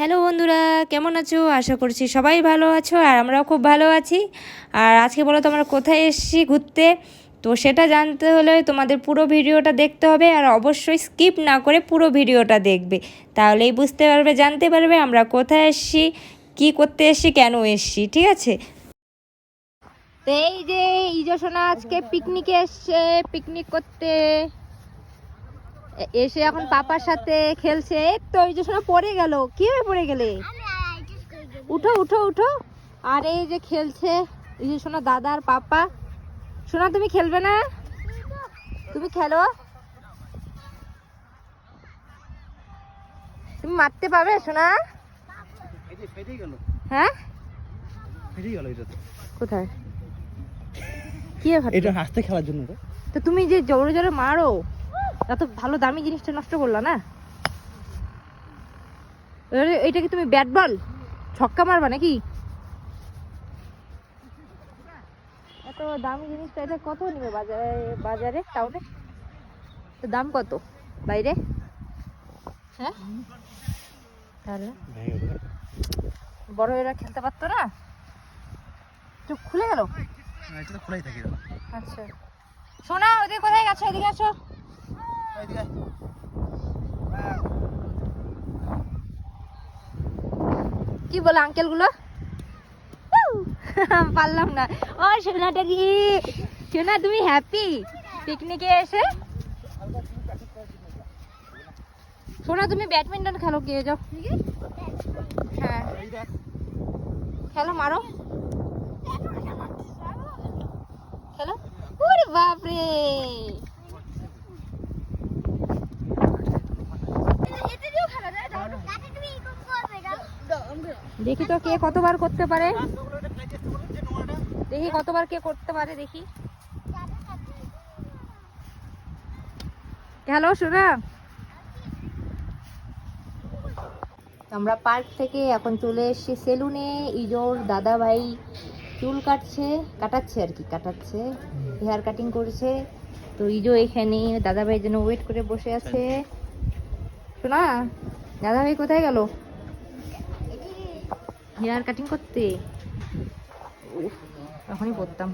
Hello বন্ধুরা, কেমন আছো? আশা করছি সবাই ভালো আছো আর আমরাও খুব ভালো আছি। আর আজকে বলো তোমরা কোথায় এসেছি ঘুরতে? তো সেটা জানতে হলে তোমাদের পুরো ভিডিওটা দেখতে হবে আর অবশ্যই স্কিপ না করে পুরো ভিডিওটা দেখবে। তাহলেই বুঝতে পারবে, জানতে পারবে আমরা কোথায় এসেছি, কি করতে এসেছি, কেন এসেছি, ঠিক আছে? তো এই যে ইজোসোনা আজকে পিকনিকে এসছে পিকনিক করতে। এসে এখন পাপার সাথে খেলছে। তো ইজোসোনা পড়ে গেল। কীভাবে পড়ে গেলে? উঠো উঠো উঠো। আর এই যে খেলছে এই ইজোসোনা দাদা আর পাপা। সোনা তুমি খেলবে না? তুমি খেলো। তুমি মারতে পারবে গেল। হ্যাঁ? কোথায়? কি এটা হাসতে খেলার জন্য তো তুমি যে জোরে জোরে মারো এত ভালো দামি জিনিসটা নষ্ট করলা না? এইটা কি তুমি ব্যাট বল? ছক্কা মারবা নাকি? এত দামি জিনিসটা এটা কত নেবে বাজারে বাজারে টাউনে? দাম কত বাইরে? হ্যাঁ? তাহলে? বড় এরা খেলতে পারতো না? চোখ খুলে গেল? এটা থাকে আচ্ছা। সোনা ওদিকে কোথায় গেছো? এদিকে আসো। কি বলে আঙ্কেলগুলো পারলাম না। ও সোনাটা কি সোনা, তুমি হ্যাপি পিকনিকে এসে? সোনা, তুমি ব্যাডমিন্টন খেলো গিয়ে যাও। হ্যাঁ। খেলো, মারো। খেলো? বাপরে! দেখি তো কে কতবার করতে পারে। দেখি কতবার কে করতে পারে, দেখি। হ্যালো সোনা আমরা পার্ক থেকে এখন চলে এসেছি সেলুনে। ইজোর দাদা ভাই চুল কাটছে, কাটাচ্ছে আর কি, কাটাচ্ছে, হেয়ার কাটিং করছে। তো ইজো এখানে দাদা ভাইয়ের জন্য ওয়েট করে বসে আছে। শোনা দাদা ভাই কোথায় গেল? হেয়ার কাটিং করতে? তখনই পড়তাম।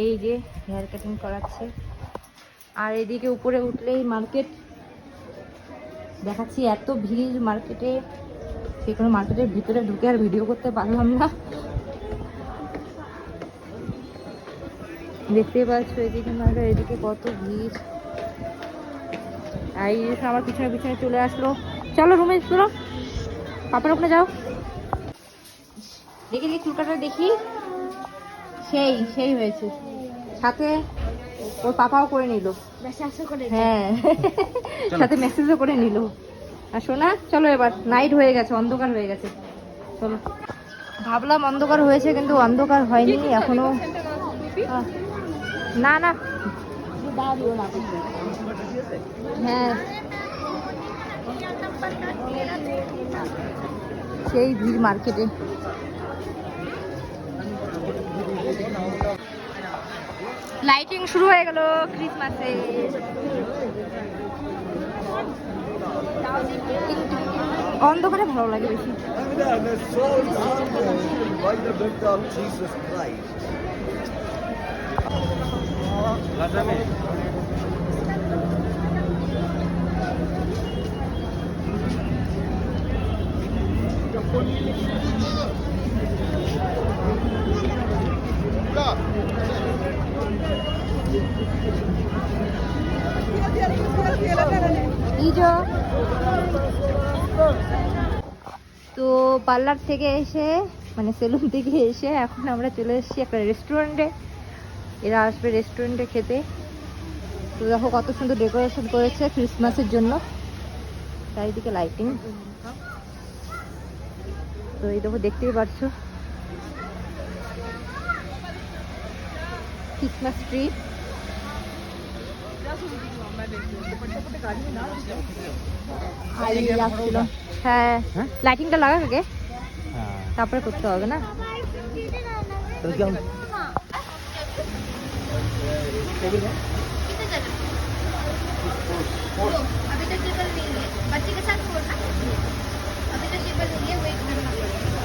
এই যে হেয়ার কাটিং করাচ্ছে। আর এদিকে উপরে উঠলেই মার্কেট। দেখাচ্ছি এত ভিড় মার্কেটে। সে কোনো মার্কেটের ভিতরে ঢুকে আর ভিডিও করতে পারলাম না। দেখতে পাচ্ছ এদিকে মার্কেট, এদিকে কত ভিড়। আর এই আমার পিছনে পিছনে চলে আসলো। চলো রুমে, চলো। পাপার ওখানে যাও। দেখি দেখি চুলকাটা দেখি। সেই সেই হয়েছে। সাথে ওর পাপাও করে নিল। হ্যাঁ। সাথে মেসেজও করে নিল। আর শোনা চলো এবার। নাইট হয়ে গেছে অন্ধকার হয়ে গেছে। চলো। ভাবলাম অন্ধকার হয়েছে কিন্তু অন্ধকার হয়নি এখনও। না না। হ্যাঁ। সেই ভিড় মার্কেটে। লাইটিং শুরু হয়ে গেল ক্রিসমাসে অন্ধকারে ভালো লাগে বেশি। তো পার্লার থেকে এসে মানে সেলুন থেকে এসে এখন আমরা চলে এসেছি একটা রেস্টুরেন্টে এরা আসবে রেস্টুরেন্টে খেতে। তো দেখো কত সুন্দর ডেকোরেশন করেছে ক্রিসমাসের জন্য। চারিদিকে লাইটিং তো এই দেখো দেখতেই পারছ। ক্রিসমাস ট্রি হ্যাঁ। লাইটিংটা লাগা আগে তারপরে করতে হবে না? Thank you.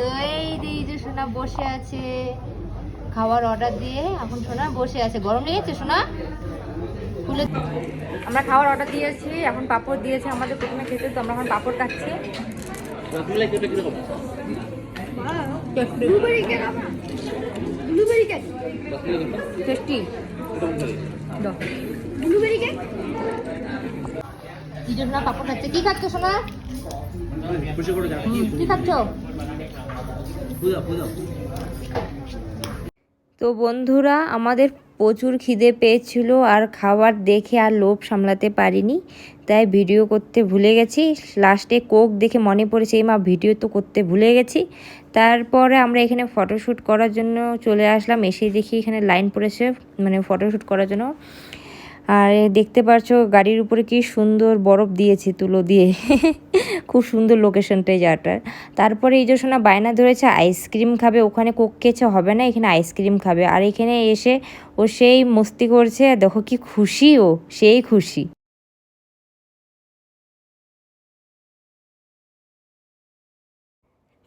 তো এই যে যে সোনা বসে আছে। খাওয়ার অর্ডার দিয়ে এখন সোনা বসে আছে। গরম লেগেছে সোনা? খুলে আমরা খাওয়ার অর্ডার দিয়েছি এখন পাপড় দিয়েছে আমাদের প্রথমে খেতে তো আমরা এখন পাপড় খাচ্ছি। কি জন্য পাপড় খাচ্ছে? কি খাচ্ছ সোনা? কি খাচ্ছ? তো বন্ধুরা, আমাদের প্রচুর খিদে পেয়েছিল আর খাবার দেখে আর লোভ সামলাতে পারিনি, তাই ভিডিও করতে ভুলে গেছি। লাস্টে কোক দেখে মনে পড়েছে, এই মা, ভিডিও তো করতে ভুলে গেছি। তারপরে আমরা এখানে ফটোশ্যুট করার জন্য চলে আসলাম, এসে দেখি এখানে লাইন পড়েছে মানে ফটোশ্যুট করার জন্য। আর দেখতে পারছ গাড়ির উপরে কি সুন্দর বরফ দিয়েছে তুলো দিয়ে। খুব সুন্দর লোকেশনটা এই জায়গাটার তারপরে এই যে শোনা বায়না ধরেছে আইসক্রিম খাবে, ওখানে কোক খেয়েছে, হবে না, এখানে আইসক্রিম খাবে। আর এখানে এসে ও সেই মস্তি করছে, দেখো কি খুশি ও, সেই খুশি।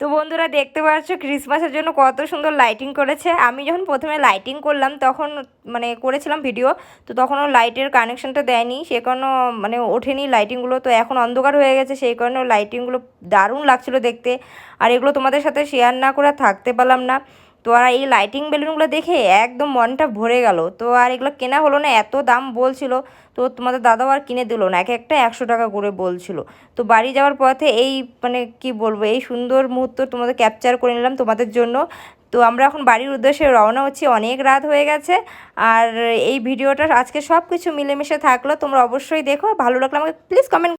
তো বন্ধুরা দেখতে পাচ্ছ, ক্রিসমাসের জন্য কত সুন্দর লাইটিং করেছে। আমি যখন প্রথমে লাইটিং করলাম, তখন মানে করেছিলাম ভিডিও তো তখনও লাইটের কানেকশনটা দেয়নি। সে কারণে মানে ওঠেনি লাইটিংগুলো তো এখন অন্ধকার হয়ে গেছে, সেই কারণে লাইটিংগুলো দারুণ লাগছিল দেখতে। আর এগুলো তোমাদের সাথে শেয়ার না করে থাকতে পারলাম না। তো আর এই লাইটিং বেলুনগুলো দেখে একদম মনটা ভরে গেল। তো আর এগুলো কেনা হলো না, এত দাম বলছিল। তো তোমাদের দাদাও আর কিনে দিল না এক একটা একশো টাকা করে বলছিল। তো বাড়ি যাওয়ার পথে এই মানে কি বলব, এই সুন্দর মুহূর্ত তোমাদের ক্যাপচার করে নিলাম তোমাদের জন্য। তো আমরা এখন বাড়ির উদ্দেশ্যে রওনা হচ্ছি, অনেক রাত হয়ে গেছে। আর এই ভিডিওটা আজকে সব কিছু মিলেমিশে থাকল, তোমরা অবশ্যই দেখো, ভালো লাগল আমাকে প্লিজ কমেন্ট